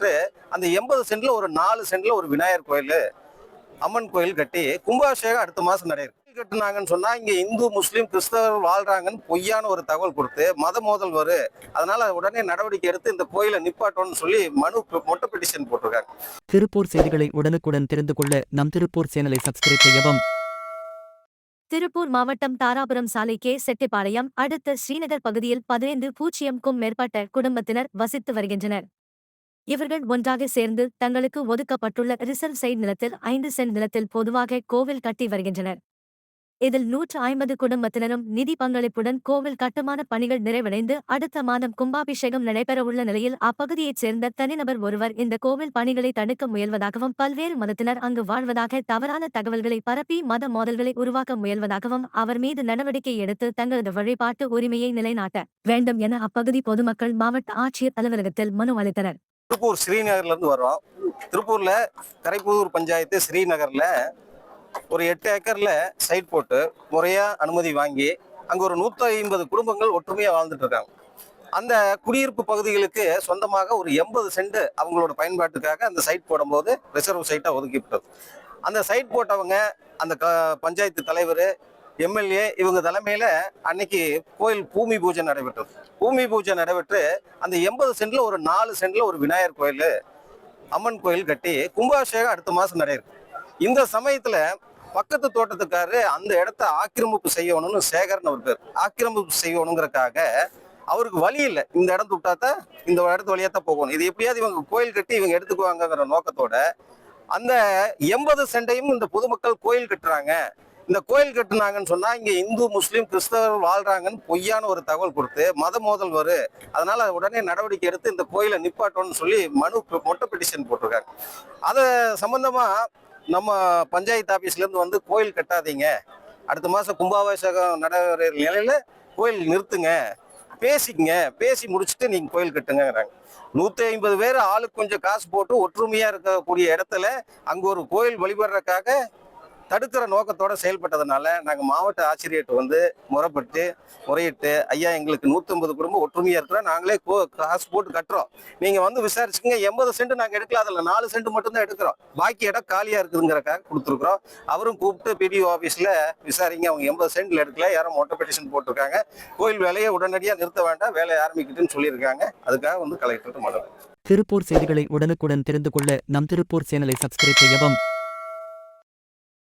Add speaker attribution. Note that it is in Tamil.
Speaker 1: நடைபெற்று அந்த எண்பது சென்ட்ல ஒரு நாலு சென்ட்ல ஒரு விநாயகர் கோயில் அம்மன் கோயில் கட்டி கும்பாபிஷேகம் அடுத்த மாசம் நடைபெறும். கட்டுனாங்கன்னு சொன்னா இங்க இந்து முஸ்லீம் கிறிஸ்தவர் வாழ்றாங்கன்னு பொய்யான ஒரு தகவல் கொடுத்து மத மோதல் வரும் அதனால உடனே நடவடிக்கை எடுத்து இந்த கோயிலை நிப்பாட்டோம்னு சொல்லி மனு மொட்டை பெட்டிஷன் போட்டிருக்காங்க.
Speaker 2: திருப்பூர் செய்திகளை உடனுக்குடன் தெரிந்து கொள்ள நம் திருப்பூர் சேனலை சப்ஸ்கிரைப் செய்யவும்.
Speaker 3: திருப்பூர் மாவட்டம் தாராபுரம் சாலை கே செட்டிப்பாளையம் அடுத்த ஸ்ரீநகர் பகுதியில் பதினைந்து பூஜ்ஜியம்க்கும் மேற்பட்ட குடும்பத்தினர் வசித்து வருகின்றனர். இவர்கள் ஒன்றாக சேர்ந்து தங்களுக்கு ஒதுக்கப்பட்டுள்ள ரிசர்வ் சைட் நிலத்தில் ஐந்து சென்ட் நிலத்தில் பொதுவாக கோவில் கட்டி வருகின்றனர். இதில் நூற்று ஐம்பது குடும்பத்தினரும் நிதி பங்களிப்புடன் கோவில் கட்டுமான பணிகள் நிறைவடைந்து அடுத்த மாதம் கும்பாபிஷேகம் நடைபெறவுள்ள நிலையில் அப்பகுதியைச் சேர்ந்த தனிநபர் ஒருவர் இந்த கோவில் பணிகளை தடுக்க முயல்வதாகவும் பல்வேறு மதத்தினர் அங்கு வாழ்வதாக தவறான தகவல்களை பரப்பி மத மோதல்களை உருவாக்க முயல்வதாகவும் அவர் மீது நடவடிக்கை எடுத்து தங்களது வழிபாட்டு உரிமையை நிலைநாட்ட வேண்டும் என அப்பகுதி பொதுமக்கள் மாவட்ட ஆட்சியர் அலுவலகத்தில் மனு அளித்தனர்.
Speaker 1: திருப்பூர் ஸ்ரீநகர்ல இருந்து வரோம் திருப்பூர்ல கரைப்புதூர் பஞ்சாயத்து ஸ்ரீநகர்ல ஒரு எட்டு ஏக்கர்ல சைட் போட்டு முறையா அனுமதி வாங்கி அங்க ஒரு நூத்தி ஐம்பது குடும்பங்கள் ஒற்றுமையா வாழ்ந்துட்டு இருக்காங்க. அந்த குடியிருப்பு பகுதிகளுக்கு சொந்தமாக ஒரு எண்பது சென்ட் அவங்களோட பயன்பாட்டுக்காக அந்த சைட் போடும்போது ரிசர்வ் சைட்டா ஒதுக்கிவிட்டது. அந்த சைட் போட்டவங்க அந்த க பஞ்சாயத்து தலைவர் எம்எல்ஏ இவங்க தலைமையில அன்னைக்கு கோயில் பூமி பூஜை நடைபெற்றது. பூமி பூஜை நடைபெற்று அந்த எண்பது சென்ட்ல ஒரு நாலு சென்ட்ல ஒரு விநாயகர் கோயில் அம்மன் கோயில் கட்டி கும்பாபிஷேகம் அடுத்த மாசம் நடைபெறும். இந்த சமயத்துல பக்கத்து தோட்டத்துக்காரரு அந்த இடத்த ஆக்கிரமிப்பு செய்யணும்னு சேகர்னு ஒரு பேர். ஆக்கிரமிப்பு செய்யணுங்கிறக்காக அவருக்கு வழி இல்லை. இந்த இடத்து விட்டாத்தான் இந்த இடத்து வழியா தான் போகணும். இது எப்படியாவது இவங்க கோயில் கட்டி இவங்க எடுத்துக்குவாங்கங்கிற நோக்கத்தோட அந்த எண்பது சென்டையும் இந்த பொதுமக்கள் கோயில் கட்டுறாங்க. இந்த கோயில் கட்டுனாங்கன்னு சொன்னா இங்க இந்து முஸ்லீம் கிறிஸ்தவர் வாழ்றாங்கன்னு பொய்யான ஒரு தகவல் கொடுத்து மத மோதல் வரும் அதனால உடனே நடவடிக்கை எடுத்து இந்த கோயிலை நிப்பாட்டோம்னு சொல்லி மனு மொட்டை பெட்டிஷன் போட்டிருக்காங்க. அது சம்பந்தமா நம்ம பஞ்சாயத்து ஆபீஸ்ல இருந்து வந்து கோயில் கட்டாதீங்க. அடுத்த மாசம் கும்பாபிஷேகம் நடைபெற நிலையில கோயில் நிறுத்துங்க. பேசிக்கங்க. பேசி முடிச்சுட்டு நீங்க கோயில் கட்டுங்கிறாங்க நூத்தி ஐம்பது பேர் ஆளுக்கு கொஞ்சம் காசு போட்டு ஒற்றுமையா இருக்கக்கூடிய இடத்துல அங்க ஒரு கோயில் வழிபடுறதுக்காக தடுக்கிற நோக்கத்தோட செயல்பட்டதுனால நாங்க மாவட்ட ஆசிரியர்கிட்ட வந்து முறைப்பட்டு முறையிட்டு ஐயா எங்களுக்கு 150 குடும்பம் ஒற்றுமையா இருக்கிறோம். நாங்களே கோ- காசு போட்டு கட்டுறோம். நீங்க வந்து விசாரிச்சுங்க எண்பது சென்ட் நாங்க எடுக்கல. அதுல நாலு சென்ட் மட்டும் தான் எடுக்கிறோம். பாக்கி இடம் காலியா இருக்குதுங்கிறக்காக கொடுத்துருக்குறோம். அவரும் கூப்பிட்டு பிடிஓ ஆபீஸ்ல விசாரிங்க. அவங்க எண்பது சென்ட்ல எடுக்கல. யாரும் மொட்டை பெட்டிஷன் போட்டிருக்காங்க. கோயில் வேலையை உடனடியா நிறுத்த வேண்டாம். வேலையை ஆரம்பிக்கிட்டுன்னு சொல்லியிருக்காங்க. அதுக்காக வந்து கலெக்டர் மனு.
Speaker 2: திருப்பூர் செய்திகளை உடனுக்குடன் தெரிந்து கொள்ள நம் திருப்பூர் சேனலை சப்ஸ்கிரைப் செய்யவும்